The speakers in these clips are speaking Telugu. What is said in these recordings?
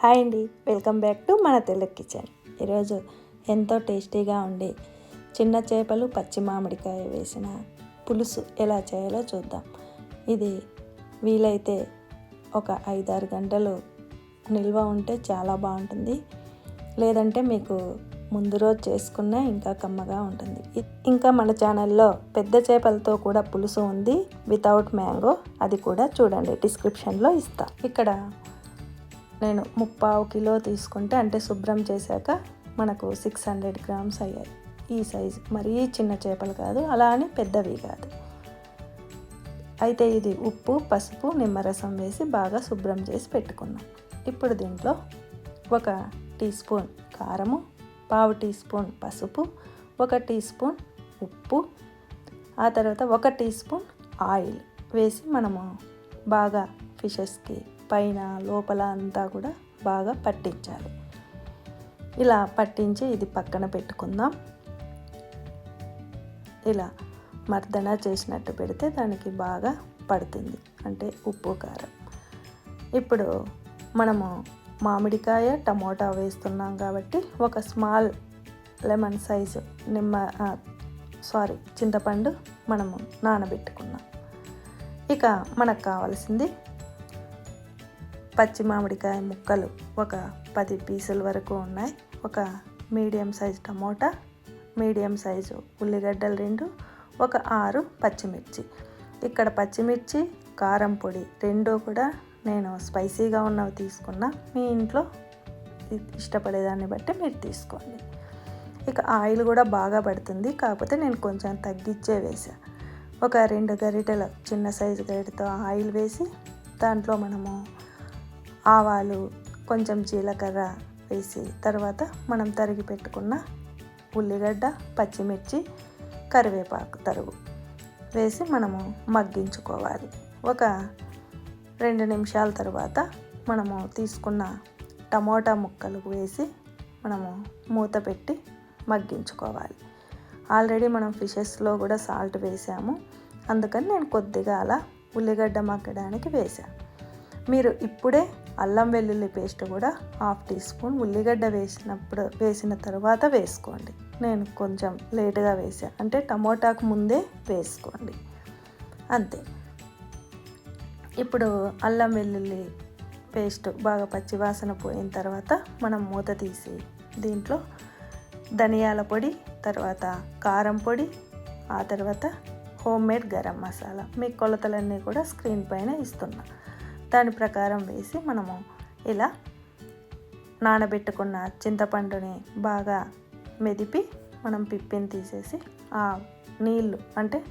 హాయ్ అండి వెల్కమ్ బ్యాక్ టు మన తెలుగు కిచెన్. ఈరోజు ఎంతో టేస్టీగా ఉండి చిన్న చేపలు పచ్చి మామిడికాయ వేసిన పులుసు ఎలా చేయాలో చూద్దాం. ఇది వీలైతే ఒక ఐదారు గంటలు నిల్వ ఉంటే చాలా బాగుంటుంది. లేదంటే మీకు ముందు రోజు చేసుకున్న ఇంకా కమ్మగా ఉంటుంది. ఇంకా మన ఛానల్లో పెద్ద చేపలతో కూడా పులుసు ఉంది. వితౌట్ మ్యాంగో అది కూడా చూడండి డిస్క్రిప్షన్లో ఇస్తా. ఇక్కడ నేను ముప్పావు కిలో తీసుకుంటే అంటే శుభ్రం చేశాక మనకు సిక్స్ హండ్రెడ్ గ్రామ్స్ అయ్యాయి. ఈ సైజు మరీ చిన్న చేపలు కాదు అలా అని పెద్దవి కాదు. అయితే ఇది ఉప్పు పసుపు నిమ్మరసం వేసి బాగా శుభ్రం చేసి పెట్టుకున్నాం. ఇప్పుడు దీంట్లో ఒక టీ స్పూన్ కారము పావు టీ స్పూన్ పసుపు ఒక టీ స్పూన్ ఉప్పు ఆ తర్వాత ఒక టీ స్పూన్ ఆయిల్ వేసి మనము బాగా ఫిషెస్కి పైన లోపల అంతా కూడా బాగా పట్టించాలి. ఇలా పట్టించి ఇది పక్కన పెట్టుకుందాం. ఇలా మర్దన చేసినట్టు పెడితే దానికి బాగా పడుతుంది. అంటే ఉప్పు కారం. ఇప్పుడు మనము మామిడికాయ టమోటా వేస్తున్నాం కాబట్టి ఒక స్మాల్ లెమన్ సైజు నిమ్మ సారీ చింతపండు మనము నానబెట్టుకున్నాం. ఇక మనకు కావాల్సింది పచ్చి మామిడికాయ ముక్కలు ఒక పది పీసుల వరకు ఉన్నాయి. ఒక medium size tomato medium size ఉల్లిగడ్డలు రెండు ఒక ఆరు పచ్చిమిర్చి. ఇక్కడ పచ్చిమిర్చి కారం పొడి రెండు కూడా నేను స్పైసీగా ఉన్నవి తీసుకున్నా. మీ ఇంట్లో ఇష్టపడేదాన్ని బట్టి మీరు తీసుకోండి. ఇక ఆయిల్ కూడా బాగా పడుతుంది. కాకపోతే నేను కొంచెం తగ్గించే వేసా ఒక రెండు గరిటెల చిన్న సైజు గరిటెతో ఆయిల్ వేసి దాంట్లో మనము ఆవాలు కొంచెం జీలకర్ర వేసి తర్వాత మనం తరిగి పెట్టుకున్న ఉల్లిగడ్డ పచ్చిమిర్చి కరివేపాకు తరుగు వేసి మనము మగ్గించుకోవాలి. ఒక రెండు నిమిషాల తర్వాత మనము తీసుకున్న టమోటా ముక్కలు వేసి మనము మూత పెట్టి మగ్గించుకోవాలి. ఆల్రెడీ మనం ఫిషెస్లో కూడా సాల్ట్ వేసాము. అందుకని నేను కొద్దిగా అలా ఉల్లిగడ్డ మగ్గడానికి వేసాను మీరు ఇప్పుడే అల్లం వెల్లుల్లి పేస్ట్ కూడా హాఫ్ టీ స్పూన్ ఉల్లిగడ్డ వేసినప్పుడు వేసిన తర్వాత వేసుకోండి. నేను కొంచెం లేటుగా వేసాను అంటే టమోటాకు ముందే వేసుకోండి. అంతే. ఇప్పుడు అల్లం వెల్లుల్లి పేస్ట్ బాగా పచ్చివాసన పోయిన తర్వాత మనం మూత తీసి దీంట్లో ధనియాల పొడి తర్వాత కారం పొడి ఆ తర్వాత హోమ్ మేడ్ గరం మసాలా. మీ కొలతలన్నీ కూడా స్క్రీన్ పైన ఇస్తున్నా. దాని ప్రకారం వేసి మనము ఇలా నానబెట్టుకున్న చింతపండుని బాగా మెదిపి మనం పిప్పిని తీసేసి ఆ నీళ్ళు అంటే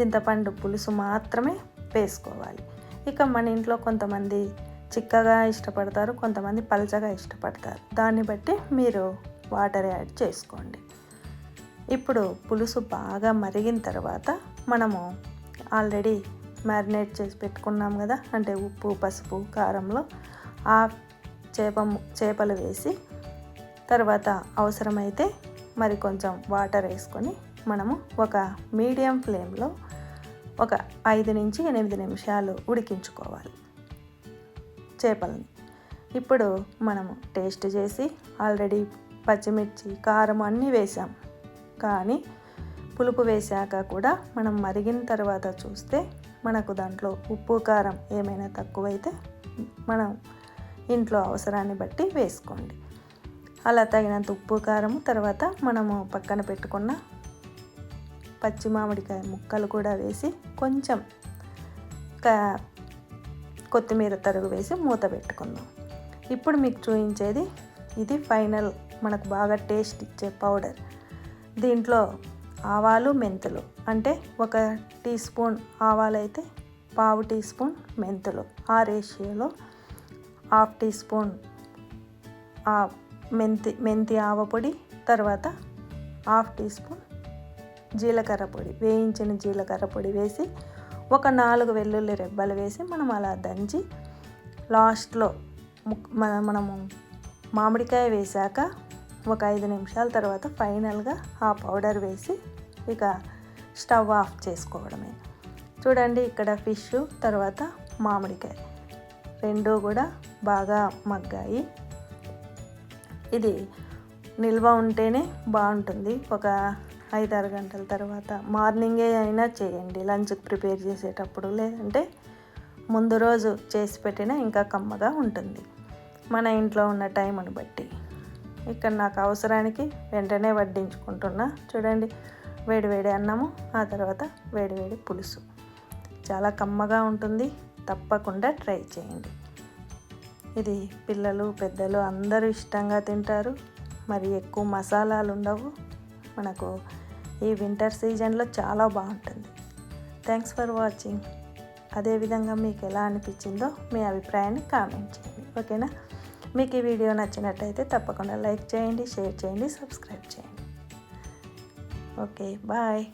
చింతపండు పులుసు మాత్రమే వేసుకోవాలి. ఇక మన ఇంట్లో కొంతమంది చిక్కగా ఇష్టపడతారు కొంతమంది పలచగా ఇష్టపడతారు. దాన్ని బట్టి మీరు వాటర్ యాడ్ చేసుకోండి. ఇప్పుడు పులుసు బాగా మరిగిన తర్వాత మనము ఆల్రెడీ మ్యారినేట్ చేసి పెట్టుకున్నాం కదా అంటే ఉప్పు పసుపు కారంలో ఆ చేప చేపలు వేసి తర్వాత అవసరమైతే మరి కొంచెం వాటర్ వేసుకొని మనము ఒక మీడియం ఫ్లేమ్లో ఒక ఐదు నుంచి ఎనిమిది నిమిషాలు ఉడికించుకోవాలి చేపలని. ఇప్పుడు మనము టేస్ట్ చేసి ఆల్రెడీ పచ్చిమిర్చి కారం అన్నీ వేసాం. కానీ పులుపు వేసాక కూడా మనం మరిగిన తర్వాత చూస్తే మనకు దాంట్లో ఉప్పు కారం ఏమైనా తక్కువైతే మనం ఇంట్లో అవసరాన్ని బట్టి వేసుకోండి. అలా తగినంత ఉప్పు కారం తర్వాత మనము పక్కన పెట్టుకున్న పచ్చి మామిడికాయ ముక్కలు కూడా వేసి కొంచెం కొత్తిమీర తరుగు వేసి మూత పెట్టుకుందాం. ఇప్పుడు మీకు చూపించేది ఇది ఫైనల్ మనకు బాగా టేస్ట్ ఇచ్చే పౌడర్. దీంట్లో ఆవాలు మెంతులు. అంటే ఒక టీ స్పూన్ ఆవాలు అయితే పావు టీ స్పూన్ మెంతులు. ఆ రేషియోలో హాఫ్ టీ స్పూన్ ఆ మెంతి మెంతి ఆవ పొడి తర్వాత హాఫ్ టీ స్పూన్ జీలకర్ర పొడి. వేయించిన జీలకర్ర పొడి వేసి ఒక నాలుగు వెల్లుల్లి రెబ్బలు వేసి మనం అలా దంచి లాస్ట్లో ముక్- మన మనము మామిడికాయ వేశాక ఒక ఐదు నిమిషాల తర్వాత ఫైనల్గా ఆ పౌడర్ వేసి ఇక స్టవ్ ఆఫ్ చేసుకోవడమే. చూడండి ఇక్కడ ఫిష్ తర్వాత మామిడికాయ. రెండూ కూడా బాగా మగ్గాయి. ఇది నిల్వ ఉంటేనే బాగుంటుంది. ఒక ఐదారు గంటల తర్వాత మార్నింగే అయినా చేయండి లంచ్కి ప్రిపేర్ చేసేటప్పుడు. లేదంటే ముందు రోజు చేసి పెట్టినా ఇంకా కమ్మగా ఉంటుంది. మన ఇంట్లో ఉన్న టైంని బట్టి. ఇక్కడ నాకు అవసరానికి వెంటనే వడ్డించుకుంటున్నా. చూడండి వేడివేడి అన్నము ఆ తర్వాత వేడివేడి పులుసు. చాలా కమ్మగా ఉంటుంది. తప్పకుండా ట్రై చేయండి. ఇది పిల్లలు పెద్దలు అందరూ ఇష్టంగా తింటారు. మరి ఎక్కువ మసాలాలు ఉండవు. మనకు ఈ వింటర్ సీజన్లో చాలా బాగుంటుంది. Thanks for watching. అదేవిధంగా మీకు ఎలా అనిపించిందో మీ అభిప్రాయాన్ని కామెంట్ చేయండి. ఓకేనా? మీకు ఈ వీడియో నచ్చినట్టయితే తప్పకుండా లైక్ చేయండి షేర్ చేయండి సబ్స్క్రైబ్ చేయండి. Okay bye.